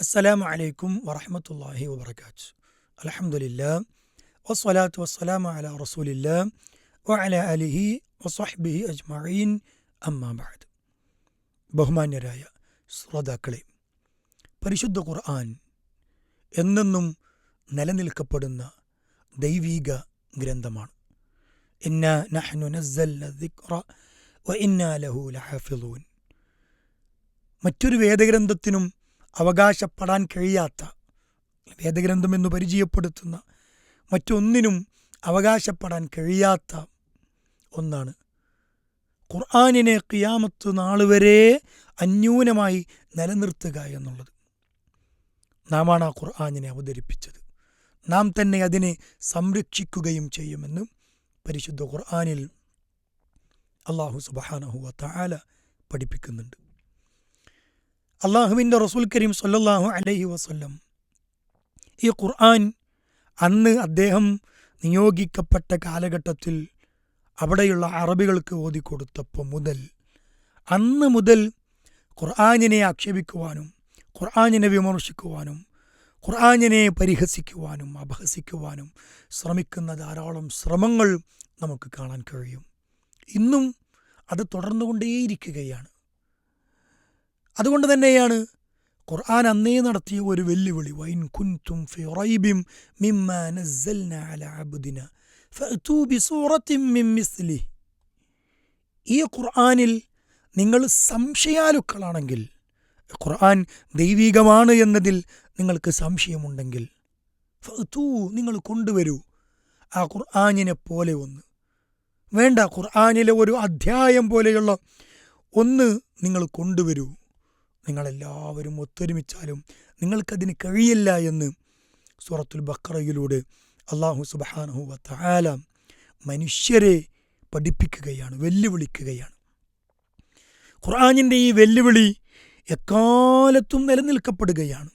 السلام عليكم ورحمة الله وبركاته. الحمد لله والصلاة والسلام على رسول الله وعلى آله وصحبه أجمعين. أما بعد بهمان رأي سردا كلي പരിശുദ്ധ ഖുർആൻ എന്നെന്നും നിലനിൽക്കപ്പെടുന്ന ദൈവീക ഗ്രന്ഥമാണ്. ഇന്ന നഹ്നു ഇന്ന ലഹു ലഹഫിലൂൻ മറ്റൊരു വേദഗ്രന്ഥത്തിനും അവകാശപ്പെടാൻ കഴിയാത്ത വേദഗ്രന്ഥം എന്ന് പരിചയപ്പെടുത്തുന്ന മറ്റൊന്നിനും അവകാശപ്പെടാൻ കഴിയാത്ത ഒന്നാണ്. ഖുർആാനിനെ ഖിയാമത്ത് നാൾ വരെ അന്യൂനമായി നിലനിർത്തുക എന്നുള്ളത് നാമാണ് ആ ഖുർആാനിനെ അവതരിപ്പിച്ചത്. നാം തന്നെ അതിനെ സംരക്ഷിക്കുകയും ചെയ്യുമെന്ന് പരിശുദ്ധ ഖുർആാനിൽ അള്ളാഹു സുബഹാനഹുവ തആല പഠിപ്പിക്കുന്നുണ്ട്. അള്ളാഹുവിന്റെ റസൂൽ കരീം സൊല്ലാഹു അലഹി വസ്ല്ലം. ഈ ഖുർആൻ അന്ന് അദ്ദേഹം നിയോഗിക്കപ്പെട്ട കാലഘട്ടത്തിൽ അവിടെയുള്ള അറബികൾക്ക് ഓതിക്കൊടുത്തപ്പോൾ മുതൽ അന്ന് മുതൽ ഖുർആാനിനെ ആക്ഷേപിക്കുവാനും ഖുർആാനിനെ വിമർശിക്കുവാനും ഖുർആാനിനെ പരിഹസിക്കുവാനും അപഹസിക്കുവാനും ശ്രമിക്കുന്ന ധാരാളം ശ്രമങ്ങൾ നമുക്ക് കാണാൻ കഴിയും. ഇന്നും അത് തുടർന്നുകൊണ്ടേയിരിക്കുകയാണ്. അതുകൊണ്ട് തന്നെയാണ് ഖുർആൻ അന്നേ നടത്തിയ ഒരു വെല്ലുവിളി. വൈൻ കുൻതും ഫി റൈബിം ഫഅതൂ മിൻ ഈ ഖുർആനിൽ നിങ്ങൾ സംശയാലുക്കളാണെങ്കിൽ ഖുർആൻ ദൈവികമാണ് എന്നതിൽ നിങ്ങൾക്ക് സംശയമുണ്ടെങ്കിൽ ഫഅതു നിങ്ങൾ കൊണ്ടുവരൂ ആ ഖുർആാനിനെ പോലെ ഒന്ന്. വേണ്ട ഖുർആാനിലെ ഒരു അധ്യായം പോലെയുള്ള ഒന്ന് നിങ്ങൾ കൊണ്ടുവരൂ. നിങ്ങളെല്ലാവരും ഒത്തൊരുമിച്ചാലും നിങ്ങൾക്കതിന് കഴിയില്ല എന്ന് സൂറത്തുൽ ബക്കറയിലൂടെ അള്ളാഹു സുബഹാനഹു വത്താല മനുഷ്യരെ പഠിപ്പിക്കുകയാണ് വെല്ലുവിളിക്കുകയാണ്. ഖുർആാനിന്റെ ഈ വെല്ലുവിളി എക്കാലത്തും നിലനിൽക്കപ്പെടുകയാണ്.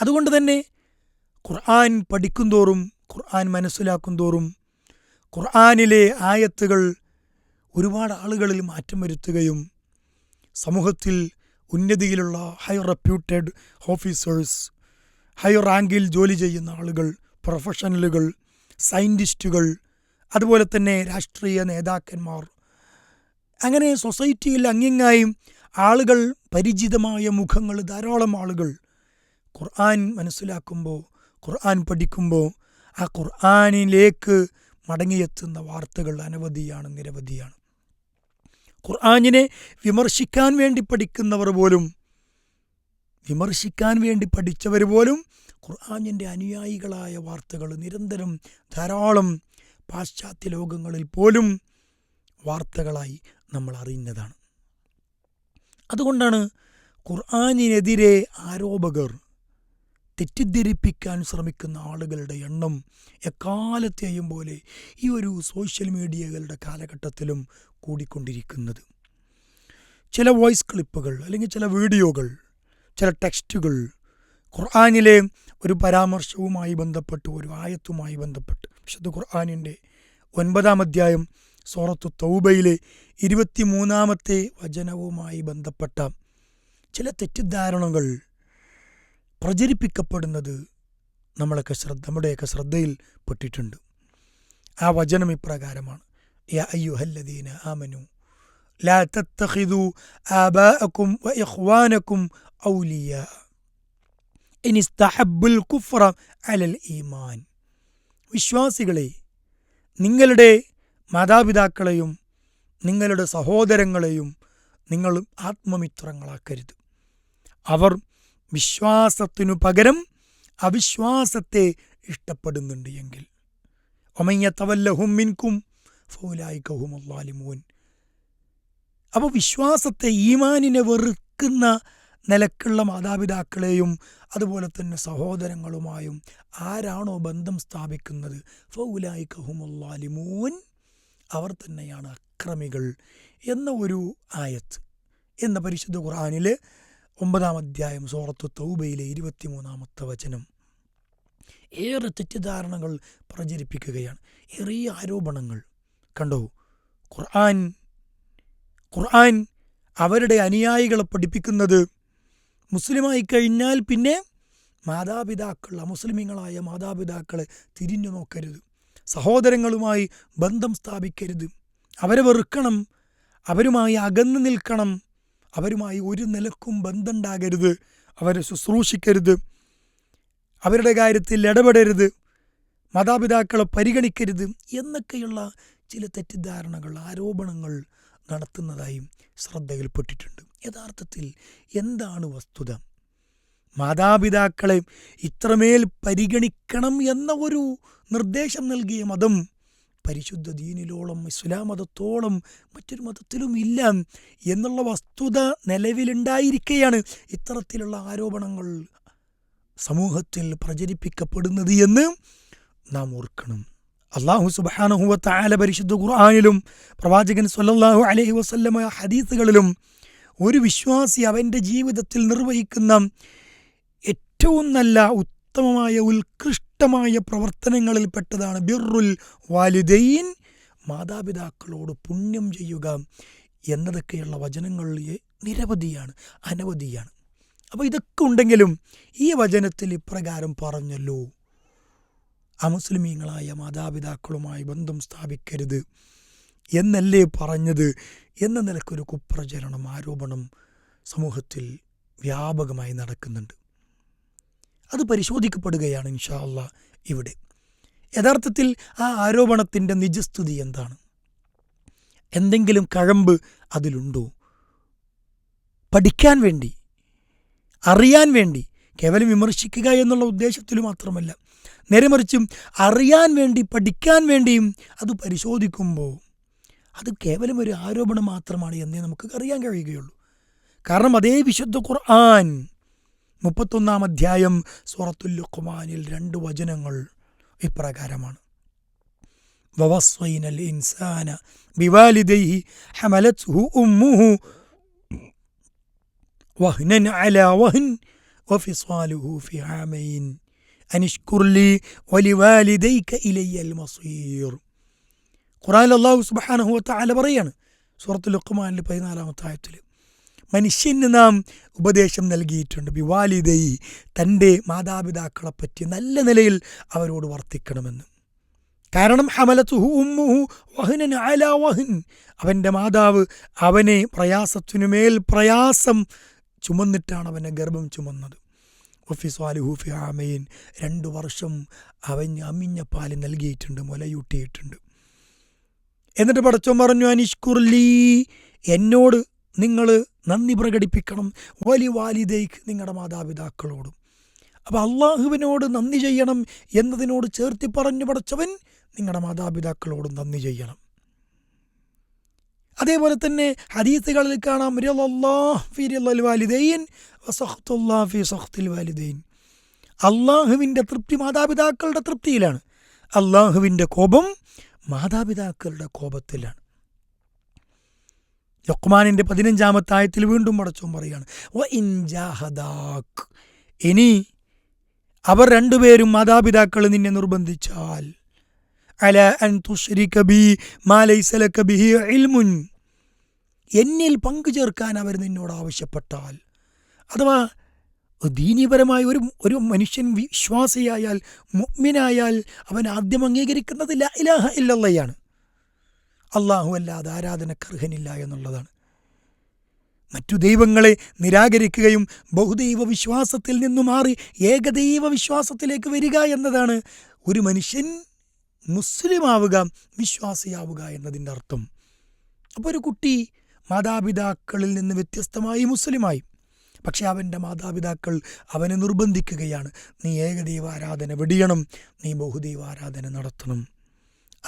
അതുകൊണ്ട് തന്നെ ഖുർആൻ പഠിക്കുന്തോറും ഖുർആൻ മനസ്സിലാക്കും തോറും ഖുർആാനിലെ ആയത്തുകൾ ഒരുപാട് ആളുകളിൽ മാറ്റം വരുത്തുകയും സമൂഹത്തിൽ ഉന്നതിയിലുള്ള ഹൈ റെപ്യൂട്ടഡ് ഓഫീസേഴ്സ് ഹൈ റാങ്കിൽ ജോലി ചെയ്യുന്ന ആളുകൾ പ്രൊഫഷണലുകൾ സയന്റിസ്റ്റുകൾ അതുപോലെ തന്നെ രാഷ്ട്രീയ നേതാക്കന്മാർ. അങ്ങനെ സൊസൈറ്റിയിൽ അങ്ങിങ്ങായും ആളുകൾ പരിചിതമായ മുഖങ്ങൾ ധാരാളം ആളുകൾ ഖുർആൻ മനസ്സിലാക്കുമ്പോൾ ഖുർആൻ പഠിക്കുമ്പോൾ ആ ഖുർആാനിലേക്ക് മടങ്ങിയെത്തുന്ന വാർത്തകൾ അനവധിയാണ് നിരവധിയാണ്. ഖുർആാനിനെ വിമർശിക്കാൻ വേണ്ടി പഠിക്കുന്നവർ പോലും വിമർശിക്കാൻ വേണ്ടി പഠിച്ചവർ പോലും ഖുർആാനിന്റെ അനുയായികളായ വാർത്തകൾ നിരന്തരം ധാരാളം പാശ്ചാത്യ ലോകങ്ങളിൽ പോലും വാർത്തകളായി നമ്മൾ അറിയുന്നതാണ്. അതുകൊണ്ടാണ് ഖുർആാനിനെതിരെ ആരോപകർ തെറ്റിദ്ധരിപ്പിക്കാൻ ശ്രമിക്കുന്ന ആളുകളുടെ എണ്ണം എക്കാലത്തെയും പോലെ ഈ ഒരു സോഷ്യൽ മീഡിയകളുടെ കാലഘട്ടത്തിലും കൂടിക്കൊണ്ടിരിക്കുന്നത്. ചില വോയിസ് ക്ലിപ്പുകൾ അല്ലെങ്കിൽ ചില വീഡിയോകൾ ചില ടെക്സ്റ്റുകൾ ഖുർആാനിലെ ഒരു പരാമർശവുമായി ബന്ധപ്പെട്ട് ഒരു ആയത്തുമായി ബന്ധപ്പെട്ട്. വിശുദ്ധ ഖുർആാനിന്റെ ഒൻപതാം അധ്യായം സോറത്തു തൗബയിലെ ഇരുപത്തിമൂന്നാമത്തെ വചനവുമായി ബന്ധപ്പെട്ട ചില തെറ്റിദ്ധാരണകൾ പ്രചരിപ്പിക്കപ്പെടുന്നത് നമ്മളൊക്കെ ശ്രദ്ധ നമ്മുടെയൊക്കെ ശ്രദ്ധയിൽ പെട്ടിട്ടുണ്ട്. ആ വചനം ഇപ്രകാരമാണ്. അയ്യുഹല്ലദീന ആമനു ലാ തത്തഖിദു ആബാഅക്കും വ ഇഖ്വാനകും ഔലിയ. ഇൻ ഇസ്തഹബ്ബുൽ കുഫ്ര അലൽ ഈമാൻ. വിശ്വാസികളെ നിങ്ങളുടെ മാതാപിതാക്കളെയും നിങ്ങളുടെ സഹോദരങ്ങളെയും നിങ്ങൾ ആത്മമിത്രങ്ങളാക്കരുത്. അവർ വിശ്വാസത്തിനു പകരം അവിശ്വാസത്തെ ഇഷ്ടപ്പെടുന്നുണ്ട് എങ്കിൽ. ഒമയ്യത്തവല്ലഹും മിൻകും ഫൗലായിക്കഹും അള്ളാലിമൂൻ അപ്പോൾ വിശ്വാസത്തെ ഈമാനിനെ വെറുക്കുന്ന നിലക്കുള്ള മാതാപിതാക്കളെയും അതുപോലെ തന്നെ സഹോദരങ്ങളുമായും ആരാണോ ബന്ധം സ്ഥാപിക്കുന്നത്? ഫൗലായി കഹുമല്ലാലിമോൻ അവർ തന്നെയാണ് അക്രമികൾ എന്ന ഒരു ആയത്ത്. എന്ന പരിശുദ്ധ ഖുർആാനിൽ ഒമ്പതാം അധ്യായം സൂറത്ത് തൗബയിലെ ഇരുപത്തിമൂന്നാമത്തെ വചനം. ഏറെ തെറ്റിദ്ധാരണകൾ പ്രചരിപ്പിക്കുകയാണ്. ഏറെ ആരോപണങ്ങൾ. കണ്ടോ? ഖുർആൻ ഖുർആൻ അവരുടെ അനുയായികളെ പഠിപ്പിക്കുന്നത് മുസ്ലിമായി കഴിഞ്ഞാൽ പിന്നെ മാതാപിതാക്കൾ അമുസ്ലിമീങ്ങളായ മാതാപിതാക്കളെ തിരിഞ്ഞു നോക്കരുത്. സഹോദരങ്ങളുമായി ബന്ധം സ്ഥാപിക്കരുത്. അവരെ വെറുക്കണം. അവരുമായി അകന്നു നിൽക്കണം. അവരുമായി ഒരു നിലക്കും ബന്ധമുണ്ടാകരുത്. അവരെ ശുശ്രൂഷിക്കരുത്. അവരുടെ കാര്യത്തിൽ ഇടപെടരുത്. മാതാപിതാക്കളെ പരിഗണിക്കരുത് എന്നൊക്കെയുള്ള ചില തെറ്റിദ്ധാരണകൾ ആരോപണങ്ങൾ നടത്തുന്നതായും ശ്രദ്ധയിൽപ്പെട്ടിട്ടുണ്ട്. യഥാർത്ഥത്തിൽ എന്താണ് വസ്തുത? മാതാപിതാക്കളെ ഇത്രമേൽ പരിഗണിക്കണം എന്ന ഒരു നിർദ്ദേശം നൽകിയ മതം പരിശുദ്ധ ദീനിലോളം ഇസ്ലാം മതത്തോളം മറ്റൊരു മതത്തിലും ഇല്ല എന്നുള്ള വസ്തുത നിലവിലുണ്ടായിരിക്കെയാണ് ഇത്തരത്തിലുള്ള ആരോപണങ്ങൾ സമൂഹത്തിൽ പ്രചരിപ്പിക്കപ്പെടുന്നത് എന്ന് നാം ഓർക്കണം. അള്ളാഹു സുബാനഹുവത്ത ആല പരിശുദ്ധ ഖുർആാനിലും പ്രവാചകൻ സല്ലല്ലാഹു അലഹി വസല്ലമ ഹദീസുകളിലും ഒരു വിശ്വാസി അവന്റെ ജീവിതത്തിൽ നിർവഹിക്കുന്ന ഏറ്റവും നല്ല ഉത്തമമായ ഉത്കൃഷ്ടമായ പ്രവർത്തനങ്ങളിൽപ്പെട്ടതാണ് ബിറുൽ വാലിദൈൻ മാതാപിതാക്കളോട് പുണ്യം ചെയ്യുക എന്നതൊക്കെയുള്ള വചനങ്ങൾ നിരവധിയാണ് അനവധിയാണ്. അപ്പോൾ ഇതൊക്കെ ഉണ്ടെങ്കിലും ഈ വചനത്തിൽ ഇപ്രകാരം പറഞ്ഞല്ലോ. അമുസ്ലിമീങ്ങളായ മാതാപിതാക്കളുമായി ബന്ധം സ്ഥാപിക്കരുത് എന്നല്ലേ പറഞ്ഞത് എന്ന നിലക്കൊരു കുപ്രചരണം ആരോപണം സമൂഹത്തിൽ വ്യാപകമായി നടക്കുന്നുണ്ട്. അത് പരിശോധിക്കപ്പെടുകയാണ് ഇൻഷാ അല്ല ഇവിടെ. യഥാർത്ഥത്തിൽ ആ ആരോപണത്തിന്റെ നിജസ്ഥിതി എന്താണ്? എന്തെങ്കിലും കഴമ്പ് അതിലുണ്ടോ? പഠിക്കാൻ വേണ്ടി അറിയാൻ വേണ്ടി കേവലം വിമർശിക്കുക എന്നുള്ള ഉദ്ദേശത്തിൽ മാത്രമല്ല നേരെ മറിച്ചും അറിയാൻ വേണ്ടി പഠിക്കാൻ വേണ്ടിയും അത് പരിശോധിക്കുമ്പോൾ അത് കേവലം ഒരു ആരോപണം മാത്രമാണ് എന്നേ നമുക്ക് അറിയാൻ കഴിയുകയുള്ളൂ. കാരണം അതേ വിശുദ്ധ ഖുർആൻ മുപ്പത്തൊന്നാം അധ്യായം സൂറത്തുൽ ലുഖ്മാനിൽ രണ്ട് വചനങ്ങൾ ഇപ്രകാരമാണ്. വവസ്വൈനൽ ഇൻസാന ബിവാലിദൈഹി ഉമ്മുഹു അലാ വഹ്ൻ ആമൈൻ അനിഷ്കുർലി വലിവാലിദൈക ഇലയ്യൽ ഖുറാൻ അള്ളാഹു സുബാനഹു വതആല പറയാണ് സൂറത്തുൽ ലുഖ്മാനിൽ പതിനാലാമത്തെ ആയത്തിൽ. മനുഷ്യന് നാം ഉപദേശം നൽകിയിട്ടുണ്ട്. വിവാലിതയി തന്റെ മാതാപിതാക്കളെ പറ്റി നല്ല നിലയിൽ അവരോട് വർത്തിക്കണമെന്ന്. കാരണം ഹമലത്തുഹു ഉമ്മുഹു വഹനൻ അലാ വഹൻ. അവന്റെ മാതാവ് അവനെ പ്രയാസത്തിനുമേൽ പ്രയാസം ചുമന്നിട്ടാണ് അവനെ ഗർഭം ചുമന്നത്. ഒഫിസ്വാലുഹൂഫി ആമയിൻ രണ്ടു വർഷം അവൻ അമിഞ്ഞ നൽകിയിട്ടുണ്ട് മുലയൂട്ടിയിട്ടുണ്ട്. എന്നിട്ട് പടച്ചോൻ പറഞ്ഞു അനിഷ്കുർലി എന്നോട് നിങ്ങൾ നന്ദി പ്രകടിപ്പിക്കണം. വലി വാലിദേക്ക് നിങ്ങളുടെ മാതാപിതാക്കളോടും. അപ്പോൾ അള്ളാഹുവിനോട് നന്ദി ചെയ്യണം എന്നതിനോട് ചേർത്തി പറഞ്ഞു പടച്ചവൻ നിങ്ങളുടെ മാതാപിതാക്കളോടും നന്ദി ചെയ്യണം. അതേപോലെ തന്നെ ഹദീസുകളിൽ കാണാം അള്ളാഹുവിന്റെ തൃപ്തി മാതാപിതാക്കളുടെ തൃപ്തിയിലാണ്. അള്ളാഹുവിന്റെ കോപം മാതാപിതാക്കളുടെ കോപത്തിലാണ്. ലുക്മാനിന്റെ പതിനഞ്ചാമത്തെ ആയത്തിൽ വീണ്ടും പടച്ചോൻ പറയുകയാണ് വ ഇൻജാഹദാഖ് ഇനി അവർ രണ്ടുപേരും മാതാപിതാക്കൾ നിന്നെ നിർബന്ധിച്ചാൽ അല അൻ തുഷ്രിക ബി മാ ലൈസ ലക ബിഹി ഇൽമുൻ. എന്നിൽ പങ്കു ചേർക്കാൻ അവർ നിന്നോട് ആവശ്യപ്പെട്ടാൽ അഥവാ ദീനീപരമായ ഒരു ഒരു മനുഷ്യൻ വിശ്വാസിയായാൽ മുഗ്മിനായാൽ അവൻ ആദ്യം അംഗീകരിക്കുന്നത് ലാ ഇലാഹ ഇല്ലല്ലയാണ് അള്ളാഹു അല്ലാതെ ആരാധനക്കർഹനില്ല എന്നുള്ളതാണ്. മറ്റു ദൈവങ്ങളെ നിരാകരിക്കുകയും ബഹുദൈവ വിശ്വാസത്തിൽ നിന്നു മാറി ഏകദൈവ വിശ്വാസത്തിലേക്ക് വരിക എന്നതാണ് ഒരു മനുഷ്യൻ മുസ്ലിമാവുക വിശ്വാസിയാവുക എന്നതിന്റെ അർത്ഥം. അപ്പോൾ ഒരു കുട്ടി മാതാപിതാക്കളിൽ നിന്ന് വ്യത്യസ്തമായി മുസ്ലിമായി. പക്ഷേ അവന്റെ മാതാപിതാക്കൾ അവനെ നിർബന്ധിക്കുകയാണ്. നീ ഏകദൈവ ആരാധന വെടിയണം നീ ബഹുദൈവ ആരാധന നടത്തണം.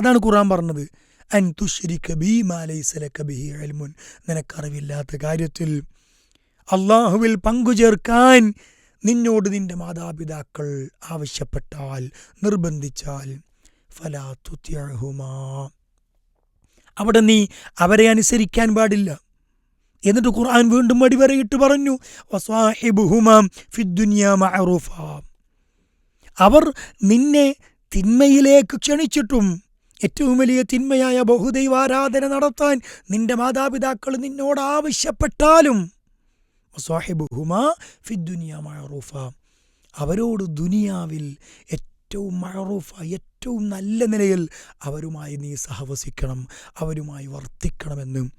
അതാണ് ഖുറാൻ പറഞ്ഞത്. അൻ ബി ബിഹി നിനക്കറിവില്ലാത്ത കാര്യത്തിൽ അള്ളാഹുവിൽ പങ്കുചേർക്കാൻ നിന്നോട് നിന്റെ മാതാപിതാക്കൾ ആവശ്യപ്പെട്ടാൽ നിർബന്ധിച്ചാൽ ഫലാ തുത്യഹുമാ അവിടെ നീ അവരെ അനുസരിക്കാൻ പാടില്ല. എന്നിട്ട് ഖുർആൻ വീണ്ടും അടിവരയിട്ട് പറഞ്ഞു അവർ നിന്നെ തിന്മയിലേക്ക് ക്ഷണിച്ചിട്ടും ഏറ്റവും വലിയ തിന്മയായ ബഹുദൈവാരാധന നടത്താൻ നിന്റെ മാതാപിതാക്കൾ നിന്നോട് ആവശ്യപ്പെട്ടാലും അവരോട് ദുനിയാവിൽ ഏറ്റവും മഴറൂഫ ഏറ്റവും നല്ല നിലയിൽ അവരുമായി നീ സഹവസിക്കണം അവരുമായി വർത്തിക്കണമെന്ന്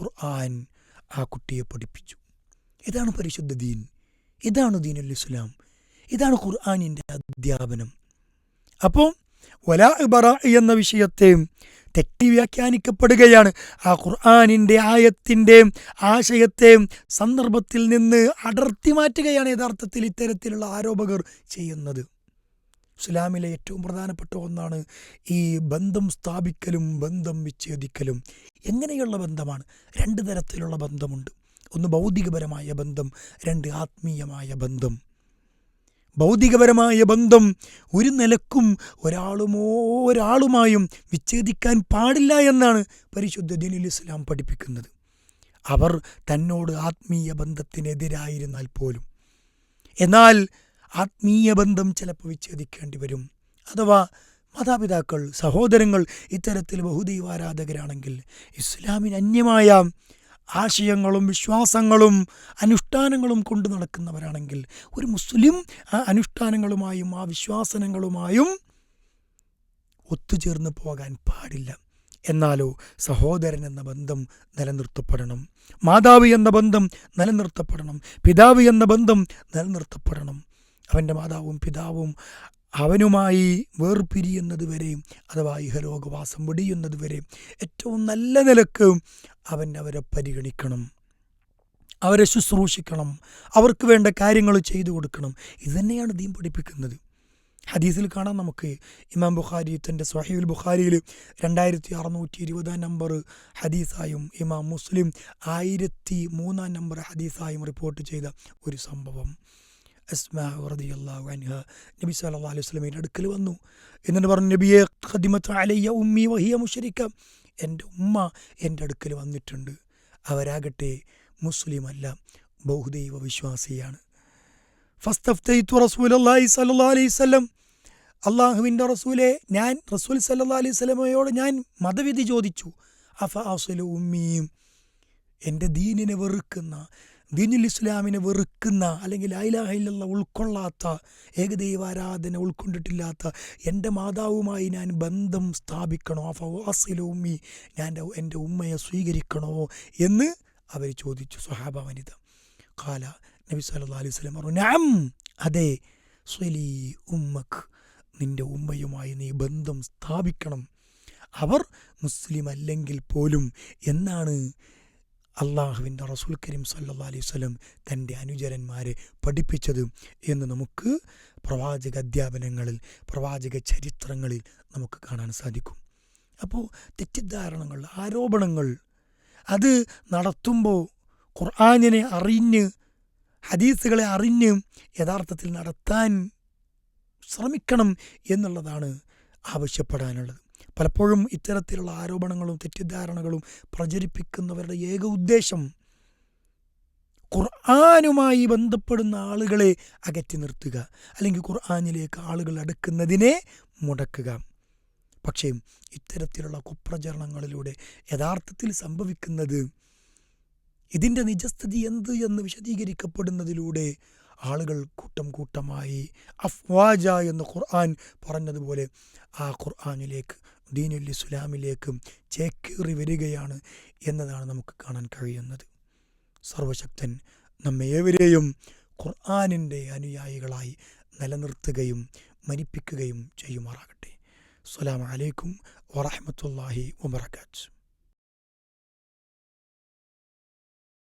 ഖുർആൻ ആ കുട്ടിയെ പഠിപ്പിച്ചു. ഇതാണ് പരിശുദ്ധ ദീൻ. ഇതാണ് ദീനുൽ ഇസ്ലാം. ഇതാണ് ഖുർആാനിന്റെ അധ്യാപനം. അപ്പോൾ വലാ ഇബറ എന്ന വിഷയത്തെ തെറ്റി വ്യാഖ്യാനിക്കപ്പെടുകയാണ്. ആ ഖുർആാനിന്റെ ആയത്തിന്റെ ആശയത്തെ സന്ദർഭത്തിൽ നിന്ന് അടർത്തി മാറ്റുകയാണ് യഥാർത്ഥത്തിൽ ഇത്തരത്തിലുള്ള ആരോപകർ ചെയ്യുന്നത്. ഇസ്ലാമിലെ ഏറ്റവും പ്രധാനപ്പെട്ട ഒന്നാണ് ഈ ബന്ധം സ്ഥാപിക്കലും ബന്ധം വിച്ഛേദിക്കലും. എങ്ങനെയുള്ള ബന്ധമാണ്? രണ്ട് തരത്തിലുള്ള ബന്ധമുണ്ട്. ഒന്ന് ഭൗതികപരമായ ബന്ധം രണ്ട് ആത്മീയമായ ബന്ധം. ഭൗതികപരമായ ബന്ധം ഒരു നിലക്കും ഒരാളുമോ ഒരാളുമായും വിച്ഛേദിക്കാൻ പാടില്ല എന്നാണ് പരിശുദ്ധ ദീനുൽ ഇസ്ലാം പഠിപ്പിക്കുന്നത്. അവർ തന്നോട് ആത്മീയ ബന്ധത്തിനെതിരായിരുന്നാൽ പോലും. എന്നാൽ ആത്മീയ ബന്ധം ചിലപ്പോൾ വിച്ഛേദിക്കേണ്ടി വരും. അഥവാ മാതാപിതാക്കൾ സഹോദരങ്ങൾ ഇത്തരത്തിൽ ബഹുദൈവാരാധകരാണെങ്കിൽ ഇസ്ലാമിന് അന്യമായ ആശയങ്ങളും വിശ്വാസങ്ങളും അനുഷ്ഠാനങ്ങളും കൊണ്ടു നടക്കുന്നവരാണെങ്കിൽ ഒരു മുസ്ലിം ആ അനുഷ്ഠാനങ്ങളുമായും ആ വിശ്വാസനങ്ങളുമായും ഒത്തുചേർന്ന് പോകാൻ പാടില്ല. എന്നാലോ സഹോദരൻ എന്ന ബന്ധം നിലനിർത്തപ്പെടണം. മാതാവ് എന്ന ബന്ധം നിലനിർത്തപ്പെടണം. പിതാവ് എന്ന ബന്ധം നിലനിർത്തപ്പെടണം. അവന്റെ മാതാവും പിതാവും അവനുമായി വേർപിരിയുന്നത് വരെയും അഥവാ ഇഹലോകവാസം വെടിയുന്നത് വരെ ഏറ്റവും നല്ല നിലയ്ക്ക് അവൻ അവരെ പരിഗണിക്കണം. അവരെ ശുശ്രൂഷിക്കണം. അവർക്ക് വേണ്ട കാര്യങ്ങൾ ചെയ്തു കൊടുക്കണം. ഇതുതന്നെയാണ് ദീൻ പഠിപ്പിക്കുന്നത്. ഹദീസിൽ കാണാം നമുക്ക് ഇമാം ബുഖാരി തന്റെ സ്വഹീൽ ബുഖാരിയിൽ രണ്ടായിരത്തി അറുന്നൂറ്റി ഇരുപതാം നമ്പർ ഹദീസായും ഇമാം മുസ്ലിം ആയിരത്തി മൂന്നാം നമ്പർ ഹദീസായും റിപ്പോർട്ട് ചെയ്ത ഒരു സംഭവം. അസ്മാ റളിയല്ലാഹു അൻഹ. നബി സല്ലാ അലൈഹി വസല്ലമയുടെ അടുക്കൽ വന്നു. എന്നിട്ട് പറഞ്ഞു നബിയെ ഖദിമത്ത് അലയ്യ ഉമ്മി വഹിയ മുഷരിക്ക എന്റെ ഉമ്മ എന്റെ അടുക്കൽ വന്നിട്ടുണ്ട്. അവരാകട്ടെ മുസ്ലിം അല്ല ബഹുദൈവ വിശ്വാസിയാണ്. ഫസ്തഫ്തൈത്തു റസൂലല്ലാഹി സല്ലാ അലൈഹി വസല്ലം. അള്ളാഹുവിന്റെ റസൂലെ ഞാൻ റസൂൽ സല്ലാ അലൈഹി സ്വലമയോട് ഞാൻ മതവിധി ചോദിച്ചു. അഫ അസുലു ഉമ്മിയും എന്റെ ദീനിനെ വെറുക്കുന്ന ദീനുൽ ഇസ്ലാമിനെ വെറുക്കുന്ന അല്ലെങ്കിൽ അയിലാഹില്ല ഉൾക്കൊള്ളാത്ത ഏകദൈവാരാധന ഉൾക്കൊണ്ടിട്ടില്ലാത്ത എന്റെ മാതാവുമായി ഞാൻ ബന്ധം സ്ഥാപിക്കണോ? ഉമ്മി ഞാൻ എന്റെ ഉമ്മയെ സ്വീകരിക്കണോ? എന്ന് അവർ ചോദിച്ചു സുഹാബ വനിത. കാല നബി സല്ലാ അലൈഹി സ്വലം പറഞ്ഞു നാം അതെ സ്വലി ഉമ്മക്ക് നിന്റെ ഉമ്മയുമായി നീ ബന്ധം സ്ഥാപിക്കണം. അവർ മുസ്ലിം അല്ലെങ്കിൽ പോലും എന്നാണ് അള്ളാഹുവിന്റെ റസൂൽ കരീം സല്ലാ അലൈഹി വസല്ലം തന്റെ അനുചരന്മാരെ പഠിപ്പിച്ചത് എന്ന് നമുക്ക് പ്രവാചക അധ്യാപനങ്ങളിൽ പ്രവാചക ചരിത്രങ്ങളിൽ നമുക്ക് കാണാൻ സാധിക്കും. അപ്പോൾ തെറ്റിദ്ധാരണകൾ ആരോപണങ്ങൾ അത് നടത്തുമ്പോൾ ഖുർആാനിനെ അറിഞ്ഞ് ഹദീസുകളെ അറിഞ്ഞ് യഥാർത്ഥത്തിൽ നടത്താൻ ശ്രമിക്കണം എന്നുള്ളതാണ് ആവശ്യപ്പെടാനുള്ളത്. പലപ്പോഴും ഇത്തരത്തിലുള്ള ആരോപണങ്ങളും തെറ്റിദ്ധാരണകളും പ്രചരിപ്പിക്കുന്നവരുടെ ഏക ഉദ്ദേശം ഖുർആാനുമായി ബന്ധപ്പെടുന്ന ആളുകളെ അകറ്റി നിർത്തുക അല്ലെങ്കിൽ ഖുർആാനിലേക്ക് ആളുകൾ അടുക്കുന്നതിനെ മുടക്കുക. പക്ഷേ ഇത്തരത്തിലുള്ള കുപ്രചരണങ്ങളിലൂടെ യഥാർത്ഥത്തിൽ സംഭവിക്കുന്നത് ഇതിന്റെ നിജസ്ഥിതി എന്ത് എന്ന് വിശദീകരിക്കപ്പെടുന്നതിലൂടെ ആളുകൾ കൂട്ടം കൂട്ടമായി അഫ്വാജ എന്ന് ഖുർആൻ പറഞ്ഞതുപോലെ ആ ഖുർആനിലേക്ക് ദീനുൽ ഇസ്ലാമിലേക്കും ചേക്കേറി വരികയാണ് എന്നതാണ് നമുക്ക് കാണാൻ കഴിയുന്നത്. സർവശക്തൻ നമ്മെ ഏവരെയും ഖുർആാനിന്റെ അനുയായികളായി നിലനിർത്തുകയും മരിപ്പിക്കുകയും ചെയ്യുമാറാകട്ടെ. അസ്സലാമു അലൈക്കും വറഹ്മത്തുള്ളാഹി വബറകാതുഹു.